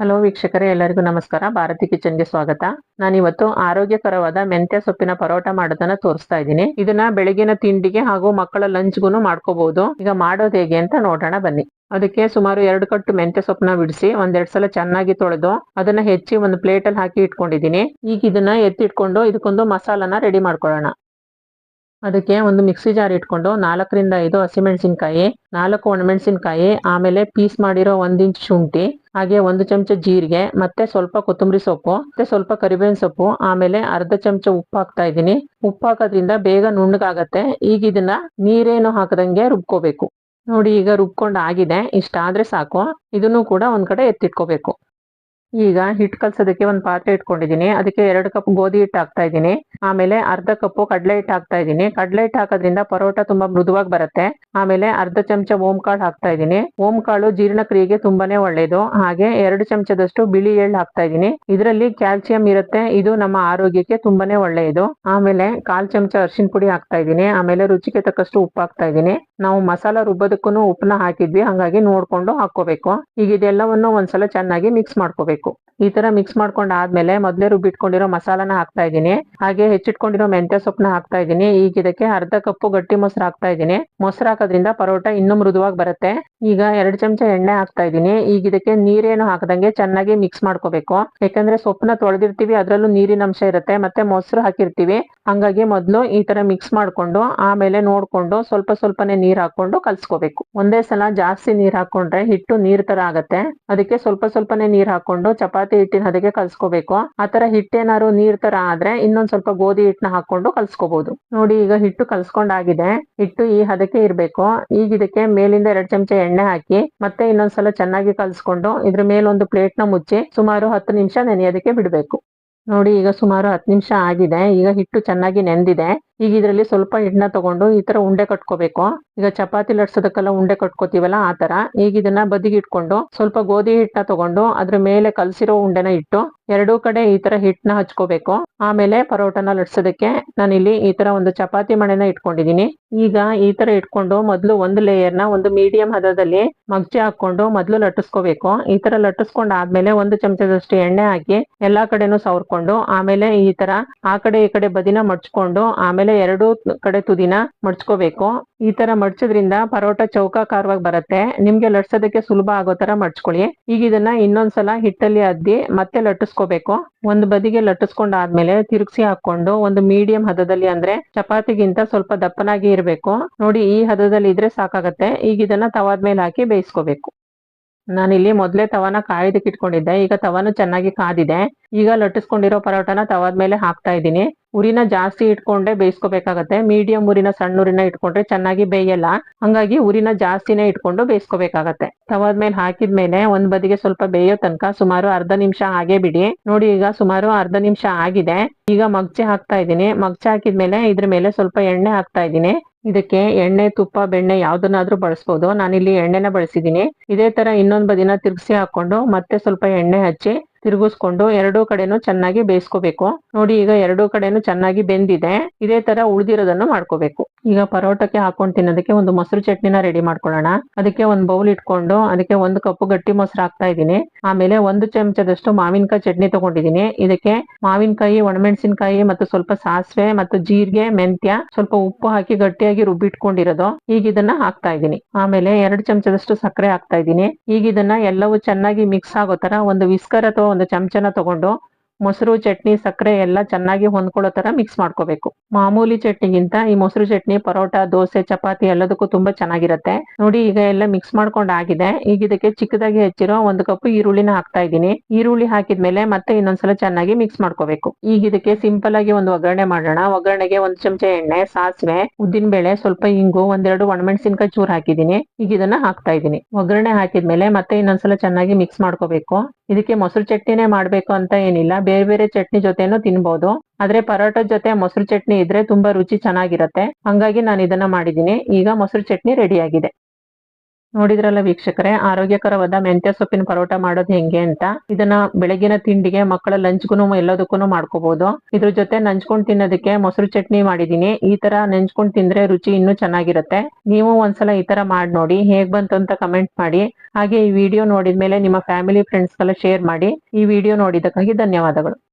Hello ವೀಕ್ಷಕರೇ, ಎಲ್ಲರಿಗೂ ನಮಸ್ಕಾರ. ಭಾರತಿ ಕಿಚನ್ಗೆ ಸ್ವಾಗತ. ನಾನಿವತ್ತು ಆರೋಗ್ಯಕರವಾದ ಮೆಂತ್ಯ ಸೊಪ್ಪಿನ ಪರೋಟ ಮಾಡೋದನ್ನ ತೋರಿಸ್ತಾ ಇದ್ದೀನಿ. ಇದನ್ನ ಬೆಳಗಿನ ತಿಂಡಿಗೆ ಹಾಗೂ ಮಕ್ಕಳ ಲಂಚ್ಗೂ ಮಾಡ್ಕೋಬಹುದು ಈಗ ಮಾಡೋದು ಹೇಗೆ ಅಂತ ನೋಡೋಣ ಬನ್ನಿ. ಅದಕ್ಕೆ ಸುಮಾರು ಎರಡು ಕಟ್ಟು ಮೆಂತ್ಯ ಸೊಪ್ಪನ್ನ ಬಿಡಿಸಿ, ಒಂದೆರಡು ಸಲ ಚೆನ್ನಾಗಿ ತೊಳೆದು, ಅದನ್ನ ಹೆಚ್ಚಿ ಒಂದು ಪ್ಲೇಟ್ ಅಲ್ಲಿ ಹಾಕಿ ಇಟ್ಕೊಂಡಿದ್ದೀನಿ. ಈಗ ಇದನ್ನ ಎತ್ತಿಟ್ಕೊಂಡು ಇದಕ್ಕೊಂದು ಮಸಾಲಾನ ರೆಡಿ ಮಾಡ್ಕೊಳ್ಳೋಣ. ಅದಕ್ಕೆ ಒಂದು ಮಿಕ್ಸಿ ಜಾರ್ ಇಟ್ಕೊಂಡು ನಾಲ್ಕರಿಂದ ಐದು ಹಸಿಮೆಣಸಿನ್ಕಾಯಿ, ನಾಲ್ಕು ಒಣಮೆಣಸಿನ್ಕಾಯಿ, ಆಮೇಲೆ ಪೀಸ್ ಮಾಡಿರೋ ಒಂದ್ ಇಂಚ್ ಶುಂಠಿ ಹಾಗೆ ಒಂದು ಚಮಚ ಜೀರಿಗೆ, ಮತ್ತೆ ಸ್ವಲ್ಪ ಕೊತ್ತಂಬರಿ ಸೊಪ್ಪು, ಮತ್ತೆ ಸ್ವಲ್ಪ ಕರಿಬೇವಿನ ಸೊಪ್ಪು, ಆಮೇಲೆ ಅರ್ಧ ಚಮಚ ಉಪ್ಪು ಹಾಕ್ತಾ ಇದ್ದೀನಿ. ಉಪ್ಪು ಹಾಕೋದ್ರಿಂದ ಬೇಗ ನುಣ್ಣಗಾಗತ್ತೆ. ಈಗ ಇದನ್ನ ನೀರೇನು ಹಾಕದಂಗೆ ರುಬ್ಕೋಬೇಕು. ನೋಡಿ ಈಗ ರುಬ್ಕೊಂಡು ಆಗಿದೆ. ಇಷ್ಟಾದ್ರೆ ಸಾಕು. ಇದನ್ನು ಕೂಡ ಒಂದ್ ಕಡೆ ಎತ್ತಿಟ್ಕೋಬೇಕು. ಈಗ ಹಿಟ್ಟು ಕಲ್ಸೋದಕ್ಕೆ ಒಂದು ಪಾತ್ರೆ ಇಟ್ಕೊಂಡಿದ್ದೀನಿ. ಅದಕ್ಕೆ ಎರಡು ಕಪ್ ಗೋಧಿ ಹಿಟ್ಟು ಹಾಕ್ತಾ ಇದ್ದೀನಿ. ಆಮೇಲೆ ಅರ್ಧ ಕಪ್ಪು ಕಡಲೆ ಹಿಟ್ಟು ಹಾಕ್ತಾ ಇದ್ದೀನಿ. ಕಡಲೆ ಹಿಟ್ಟು ಹಾಕೋದ್ರಿಂದ ಪರೋಟ ತುಂಬಾ ಮೃದುವಾಗಿ ಬರುತ್ತೆ. ಆಮೇಲೆ ಅರ್ಧ ಚಮಚ ಓಂ ಕಾಳು ಹಾಕ್ತಾ ಇದ್ದೀನಿ. ಓಂ ಕಾಳು ಜೀರ್ಣಕ್ರಿಯೆಗೆ ತುಂಬಾನೇ ಒಳ್ಳೇದು. ಹಾಗೆ ಎರಡು ಚಮಚದಷ್ಟು ಬಿಳಿ ಎಳ್ಳು ಹಾಕ್ತಾ ಇದ್ದೀನಿ. ಇದರಲ್ಲಿ ಕ್ಯಾಲ್ಸಿಯಂ ಇರುತ್ತೆ. ಇದು ನಮ್ಮ ಆರೋಗ್ಯಕ್ಕೆ ತುಂಬಾನೇ ಒಳ್ಳೆಯದು ಆಮೇಲೆ ಕಾಲ್ ಚಮಚ ಅರಿಶಿನ ಪುಡಿ ಹಾಕ್ತಾ ಇದ್ದೀನಿ. ಆಮೇಲೆ ರುಚಿಗೆ ತಕ್ಕಷ್ಟು ಉಪ್ಪು ಹಾಕ್ತಾ ಇದ್ದೀನಿ. ನಾವು ಮಸಾಲ ರುಬ್ಬೋದಕ್ಕೂ ಉಪ್ಪನ್ನ ಹಾಕಿದ್ವಿ, ಹಂಗಾಗಿ ನೋಡ್ಕೊಂಡು ಹಾಕೋಬೇಕು ಈಗ ಇದೆಲ್ಲವನ್ನು ಒಂದ್ಸಲ ಚೆನ್ನಾಗಿ ಮಿಕ್ಸ್ ಮಾಡ್ಕೋಬೇಕು. ಈ ತರ ಮಿಕ್ಸ್ ಮಾಡ್ಕೊಂಡ್ ಆದ್ಮೇಲೆ ಮೊದಲೇ ರುಬ್ಬಿಟ್ಕೊಂಡಿರೋ ಮಸಾಲಾನ ಹಾಕ್ತಾ ಇದ್ದೀನಿ. ಹಾಗೆ ಹೆಚ್ಚಿಟ್ಕೊಂಡಿರೋ ಮೆಂತ್ಯ ಸೊಪ್ಪನ್ನ ಹಾಕ್ತಾ ಇದ್ದೀನಿ. ಈಗ ಇದಕ್ಕೆ ಅರ್ಧ ಕಪ್ಪು ಗಟ್ಟಿ ಮೊಸರು ಹಾಕ್ತಾ ಇದ್ದೀನಿ. ಮೊಸರು ಹಾಕೋದ್ರಿಂದ ಪರೋಟ ಇನ್ನೂ ಮೃದುವಾಗಿ ಬರುತ್ತೆ. ಈಗ ಎರಡು ಚಮಚ ಎಣ್ಣೆ ಹಾಕ್ತಾ ಇದ್ದೀನಿ. ಈಗ ಇದಕ್ಕೆ ನೀರೇನು ಹಾಕದಂಗೆ ಚೆನ್ನಾಗಿ ಮಿಕ್ಸ್ ಮಾಡ್ಕೋಬೇಕು. ಯಾಕಂದ್ರೆ ಸೊಪ್ಪನ್ನ ತೊಳೆದಿರ್ತೀವಿ, ಅದರಲ್ಲೂ ನೀರಿನ ಅಂಶ ಇರುತ್ತೆ. ಮತ್ತೆ ಮೊಸರು ಹಾಕಿರ್ತೀವಿ. ಹಂಗಾಗಿ ಮೊದಲು ಈ ತರ ಮಿಕ್ಸ್ ಮಾಡ್ಕೊಂಡು, ಆಮೇಲೆ ನೋಡ್ಕೊಂಡು ಸ್ವಲ್ಪ ಸ್ವಲ್ಪನೇ ನೀರ್ ಹಾಕೊಂಡು ಕಲ್ಸ್ಕೋಬೇಕು. ಒಂದೇ ಸಲ ಜಾಸ್ತಿ ನೀರ್ ಹಾಕೊಂಡ್ರೆ ಹಿಟ್ಟು ನೀರ್ ತರ ಆಗತ್ತೆ. ಅದಕ್ಕೆ ಸ್ವಲ್ಪ ಸ್ವಲ್ಪನೇ ನೀರ್ ಹಾಕೊಂಡು ಚಪಾತಿ ಹಿಟ್ಟಿನ ಹದಕ್ಕೆ ಆ ಆತರ ಹಿಟ್ಟೇನಾದ್ರು ನೀರ್ ತರ ಆದ್ರೆ ಇನ್ನೊಂದ್ ಸ್ವಲ್ಪ ಗೋಧಿ ಹಿಟ್ಟನ್ನ ಹಾಕೊಂಡು ಕಲ್ಸ್ಕೋಬಹುದು ನೋಡಿ ಈಗ ಹಿಟ್ಟು ಕಲ್ಸ್ಕೊಂಡಾಗಿದೆ. ಹಿಟ್ಟು ಈ ಹದಕ್ಕೆ ಇರ್ಬೇಕು. ಈಗ ಇದಕ್ಕೆ ಮೇಲಿಂದ ಎರಡ್ ಚಮಚ ಎಣ್ಣೆ ಹಾಕಿ, ಮತ್ತೆ ಇನ್ನೊಂದ್ಸಲ ಚೆನ್ನಾಗಿ ಕಲ್ಸ್ಕೊಂಡು ಇದ್ರ ಮೇಲೊಂದು ಪ್ಲೇಟ್ನ ಮುಚ್ಚಿ ಸುಮಾರು ಹತ್ತು ನಿಮಿಷ ನೆನೆಯೋದಕ್ಕೆ ಬಿಡ್ಬೇಕು. ನೋಡಿ ಈಗ ಸುಮಾರು ಹತ್ತು ನಿಮಿಷ ಆಗಿದೆ. ಈಗ ಹಿಟ್ಟು ಚೆನ್ನಾಗಿ ನೆಂದಿದೆ. ಈಗ ಇದರಲ್ಲಿ ಸ್ವಲ್ಪ ಎಣ್ಣೆ ತಗೊಂಡು ಈ ತರ ಉಂಡೆ ಕಟ್ಕೋಬೇಕು. ಈಗ ಚಪಾತಿ ಲಟ್ಸೋದಕ್ಕೆಲ್ಲ ಉಂಡೆ ಕಟ್ಕೋತೀವಲ್ಲ ಆ ತರ. ಈಗ ಇದನ್ನ ಬದಿಗೆ ಇಟ್ಕೊಂಡು ಸ್ವಲ್ಪ ಗೋಧಿ ಹಿಟ್ಟನ್ನ ತಗೊಂಡು ಅದ್ರ ಮೇಲೆ ಕಲ್ಸಿರೋ ಉಂಡೆನ ಇಟ್ಟು ಎರಡೂ ಕಡೆ ಈ ತರ ಹಿಟ್ಟನ್ನ ಹಚ್ಕೋಬೇಕು. ಆಮೇಲೆ ಪರೋಟನ ಲಟ್ಸೋದಕ್ಕೆ ನಾನಿಲ್ಲಿ ಈ ತರ ಒಂದು ಚಪಾತಿ ಮಣೆನ ಇಟ್ಕೊಂಡಿದೀನಿ. ಈಗ ಈ ತರ ಇಟ್ಕೊಂಡು ಮೊದ್ಲು ಒಂದು ಲೇಯರ್ನ ಒಂದು ಮೀಡಿಯಂ ಹದದಲ್ಲಿ ಮಗ್ಜಿ ಹಾಕೊಂಡು ಮೊದ್ಲು ಲಟ್ಟಿಸ್ಕೋಬೇಕು. ಈ ತರ ಲಟ್ಟಿಸ್ಕೊಂಡ್ ಆದ್ಮೇಲೆ ಒಂದು ಚಮಚದಷ್ಟು ಎಣ್ಣೆ ಹಾಕಿ ಎಲ್ಲಾ ಕಡೆನೂ ಸವರ್ಕೊಂಡು ಆಮೇಲೆ ಈ ತರ ಆ ಕಡೆ ಈ ಕಡೆ ಬದಿನ ಮಡ್ಚ್ಕೊಂಡು ಆಮೇಲೆ ಎರಡೂ ಕಡೆ ತುದಿನ ಮಡ್ಚ್ಕೋಬೇಕು. ಈ ತರ ಮಡ್ಚೋದ್ರಿಂದ ಪರೋಟ ಚೌಕಾಕಾರವಾಗಿ ಬರುತ್ತೆ. ನಿಮ್ಗೆ ಲಟ್ಸೋದಕ್ಕೆ ಸುಲಭ ಆಗೋ ತರ ಮಡ್ಚ್ಕೊಳ್ಳಿ. ಈಗ ಇದನ್ನ ಇನ್ನೊಂದ್ಸಲ ಹಿಟ್ಟಲ್ಲಿ ಅದ್ದಿ ಮತ್ತೆ ಲಟ್ಟಿಸ್ಕೋಬೇಕು. ಒಂದು ಬದಿಗೆ ಲಟ್ಟಿಸ್ಕೊಂಡ್ ಆದ್ಮೇಲೆ ತಿರುಗಿಸಿ ಹಾಕೊಂಡು ಒಂದು ಮೀಡಿಯಂ ಹದದಲ್ಲಿ ಅಂದ್ರೆ ಚಪಾತಿಗಿಂತ ಸ್ವಲ್ಪ ದಪ್ಪನಾಗಿ ಇರಬೇಕು. ನೋಡಿ ಈ ಹದದಲ್ಲಿ ಇದ್ರೆ ಸಾಕಾಗತ್ತೆ. ಈಗ ಇದನ್ನ ತವಾದ್ಮೇಲೆ ಹಾಕಿ ಬೇಯಿಸ್ಕೋಬೇಕು. ನಾನಿಲ್ಲಿ ಮೊದಲೇ ತವಾನ ಕಾಯ್ದಕ್ಕೆ ಇಟ್ಕೊಂಡಿದ್ದೆ. ಈಗ ತವಾನು ಚೆನ್ನಾಗಿ ಕಾದಿದೆ. ಈಗ ಲಟ್ಟಿಸ್ಕೊಂಡಿರೋ ಪರೋಟನ ತವಾದ ಮೇಲೆ ಹಾಕ್ತಾ ಇದ್ದೀನಿ. ಉರಿನ ಜಾಸ್ತಿ ಇಟ್ಕೊಂಡೆ ಬೇಯಿಸ್ಕೋಬೇಕಾಗತ್ತೆ. ಮೀಡಿಯಂ ಉರಿನ ಸಣ್ಣ ಉರಿನ ಇಟ್ಕೊಂಡ್ರೆ ಚೆನ್ನಾಗಿ ಬೇಯಲ್ಲ. ಹಂಗಾಗಿ ಉರಿನ ಜಾಸ್ತಿನೇ ಇಟ್ಕೊಂಡು ಬೇಯಿಸ್ಕೋಬೇಕಾಗತ್ತೆ. ತವಾದ ಮೇಲೆ ಹಾಕಿದ್ಮೇಲೆ ಒಂದ್ ಬದಿಗೆ ಸ್ವಲ್ಪ ಬೇಯೋ ತನಕ ಸುಮಾರು ಅರ್ಧ ನಿಮಿಷ ಹಾಗೆ ಬಿಡಿ. ನೋಡಿ, ಈಗ ಸುಮಾರು ಅರ್ಧ ನಿಮಿಷ ಆಗಿದೆ. ಈಗ ಮಗ್ಚೆ ಹಾಕ್ತಾ ಇದ್ದೀನಿ. ಮಗ್ಚೆ ಹಾಕಿದ್ಮೇಲೆ ಇದ್ರ ಮೇಲೆ ಸ್ವಲ್ಪ ಎಣ್ಣೆ ಹಾಕ್ತಾ ಇದ್ದೀನಿ. ಇದಕ್ಕೆ ಎಣ್ಣೆ, ತುಪ್ಪ, ಬೆಣ್ಣೆ ಯಾವ್ದನ್ನಾದ್ರೂ ಬಳಸ್ಬೋದು. ನಾನಿಲ್ಲಿ ಎಣ್ಣೆನ ಬಳಸಿದೀನಿ ಇದೇ ತರ ಇನ್ನೊಂದ್ ಬದಿನ ತಿರ್ಗಿಸಿ ಹಾಕೊಂಡು ಮತ್ತೆ ಸ್ವಲ್ಪ ಎಣ್ಣೆ ಹಚ್ಚಿ ತಿರುಗಿಸ್ಕೊಂಡು ಎರಡೂ ಕಡೆನೂ ಚೆನ್ನಾಗಿ ಬೇಯಿಸ್ಕೋಬೇಕು. ನೋಡಿ ಈಗ ಎರಡೂ ಕಡೆನೂ ಚೆನ್ನಾಗಿ ಬೆಂದಿದೆ. ಇದೇ ತರ ಉಳಿದಿರೋದನ್ನು ಮಾಡ್ಕೋಬೇಕು. ಈಗ ಪರೋಟಕ್ಕೆ ಹಾಕೊಂಡು ತಿನ್ನೋದಕ್ಕೆ ಒಂದು ಮೊಸರು ಚಟ್ನಿನ ರೆಡಿ ಮಾಡ್ಕೊಳ್ಳೋಣ. ಅದಕ್ಕೆ ಒಂದು ಬೌಲ್ ಇಟ್ಕೊಂಡು ಅದಕ್ಕೆ ಒಂದು ಕಪ್ ಗಟ್ಟಿ ಮೊಸರು ಹಾಕ್ತಾ ಇದ್ದೀನಿ. ಆಮೇಲೆ ಒಂದು ಚಮಚದಷ್ಟು ಮಾವಿನಕಾಯಿ ಚಟ್ನಿ ತಗೊಂಡಿದ್ದೀನಿ. ಇದಕ್ಕೆ ಮಾವಿನಕಾಯಿ, ಒಣಮೆಣಸಿನಕಾಯಿ ಮತ್ತು ಸ್ವಲ್ಪ ಸಾಸಿವೆ ಮತ್ತು ಜೀರಿಗೆ, ಮೆಂತ್ಯ, ಸ್ವಲ್ಪ ಉಪ್ಪು ಹಾಕಿ ಗಟ್ಟಿಯಾಗಿ ರುಬ್ಬಿಟ್ಕೊಂಡಿರೋದು. ಈಗ ಇದನ್ನ ಹಾಕ್ತಾ ಇದ್ದೀನಿ. ಆಮೇಲೆ ಎರಡು ಚಮಚದಷ್ಟು ಸಕ್ಕರೆ ಹಾಕ್ತಾ ಇದ್ದೀನಿ. ಈಗ ಇದನ್ನ ಎಲ್ಲವೂ ಚೆನ್ನಾಗಿ ಮಿಕ್ಸ್ ಆಗೋ ತರ ಒಂದು ವಿಸ್ಕರ್ ಅಥವಾ ಒಂದು ಚಮಚನ ತಗೊಂಡು ಮೊಸರು, ಚಟ್ನಿ, ಸಕ್ಕರೆ ಎಲ್ಲ ಚೆನ್ನಾಗಿ ಹೊಂದ್ಕೊಳ್ಳೋ ತರ ಮಿಕ್ಸ್ ಮಾಡ್ಕೋಬೇಕು. ಮಾಮೂಲಿ ಚಟ್ನಿಗಿಂತ ಈ ಮೊಸರು, ಚಟ್ನಿ, ಪರೋಟ, ದೋಸೆ, ಚಪಾತಿ ಎಲ್ಲದಕ್ಕೂ ತುಂಬಾ ಚೆನ್ನಾಗಿರತ್ತೆ. ನೋಡಿ ಈಗ ಎಲ್ಲ ಮಿಕ್ಸ್ ಮಾಡ್ಕೊಂಡು ಆಗಿದೆ. ಈಗ ಇದಕ್ಕೆ ಚಿಕ್ಕದಾಗಿ ಹೆಚ್ಚಿರೋ ಒಂದು ಕಪ್ ಈರುಳ್ಳಿನ ಹಾಕ್ತಾ ಇದ್ದೀನಿ. ಈರುಳ್ಳಿ ಹಾಕಿದ್ಮೇಲೆ ಮತ್ತೆ ಇನ್ನೊಂದ್ಸಲ ಚೆನ್ನಾಗಿ ಮಿಕ್ಸ್ ಮಾಡ್ಕೋಬೇಕು. ಈಗ ಇದಕ್ಕೆ ಸಿಂಪಲ್ ಆಗಿ ಒಂದು ಒಗ್ಗರಣೆ ಮಾಡೋಣ. ಒಗ್ಗರಣೆಗೆ ಒಂದ್ ಚಮಚ ಎಣ್ಣೆ, ಸಾಸಿವೆ ಉದ್ದಿನ ಬೇಳೆ ಸ್ವಲ್ಪ ಇಂಗು, ಒಂದೆರಡು ಒಣಮೆಣಸಿನ್ಕಾಯಿ ಚೂರ್ ಹಾಕಿದ್ದೀನಿ. ಈಗ ಇದನ್ನ ಹಾಕ್ತಾ ಇದ್ದೀನಿ. ಒಗ್ಗರಣೆ ಹಾಕಿದ್ಮೇಲೆ ಮತ್ತೆ ಇನ್ನೊಂದ್ಸಲ ಚೆನ್ನಾಗಿ ಮಿಕ್ಸ್ ಮಾಡ್ಕೋಬೇಕು. ಇದಕ್ಕೆ ಮೊಸರು ಚಟ್ನಿನೇ ಮಾಡ್ಬೇಕು ಅಂತ ಏನಿಲ್ಲ. ಬೇರೆ ಬೇರೆ ಚಟ್ನಿ ಜೊತೆನೂ ತಿನ್ಬಹುದು ಆದ್ರೆ ಪರೋಟ ಜೊತೆ ಮೊಸರು ಚಟ್ನಿ ಇದ್ರೆ ತುಂಬಾ ರುಚಿ ಚೆನ್ನಾಗಿರತ್ತೆ. ಹಂಗಾಗಿ ನಾನು ಇದನ್ನ ಮಾಡಿದೀನಿ ಈಗ ಮೊಸರು ಚಟ್ನಿ ರೆಡಿ ಆಗಿದೆ. ನೋಡಿದ್ರಲ್ಲ ವೀಕ್ಷಕರೇ, ಆರೋಗ್ಯಕರವಾದ ಮೆಂತ್ಯ ಸೊಪ್ಪಿನ ಪರೋಟ ಮಾಡೋದು ಹೆಂಗೆ ಅಂತ. ಇದನ್ನ ಬೆಳಗಿನ ತಿಂಡಿಗೆ, ಮಕ್ಕಳ ಲಂಚ್ಗೂ ಎಲ್ಲದಕ್ಕೂ ಮಾಡ್ಕೋಬಹುದು ಇದ್ರ ಜೊತೆ ನಂಚ್ಕೊಂಡ್ ತಿನ್ನೋದಕ್ಕೆ ಮೊಸರು ಚಟ್ನಿ ಮಾಡಿದೀನಿ. ಈ ತರ ನೆಂಚ್ಕೊಂಡ್ ತಿಂದ್ರೆ ರುಚಿ ಇನ್ನೂ ಚೆನ್ನಾಗಿರುತ್ತೆ. ನೀವು ಒಂದ್ಸಲ ಈ ತರ ಮಾಡಿ ನೋಡಿ, ಹೇಗ್ ಬಂತು ಅಂತ ಕಮೆಂಟ್ ಮಾಡಿ. ಹಾಗೆ ಈ ವಿಡಿಯೋ ನೋಡಿದ್ಮೇಲೆ ನಿಮ್ಮ ಫ್ಯಾಮಿಲಿ ಫ್ರೆಂಡ್ಸ್ ಎಲ್ಲ ಶೇರ್ ಮಾಡಿ. ಈ ವಿಡಿಯೋ ನೋಡಿದ್ದಕ್ಕಾಗಿ ಧನ್ಯವಾದಗಳು.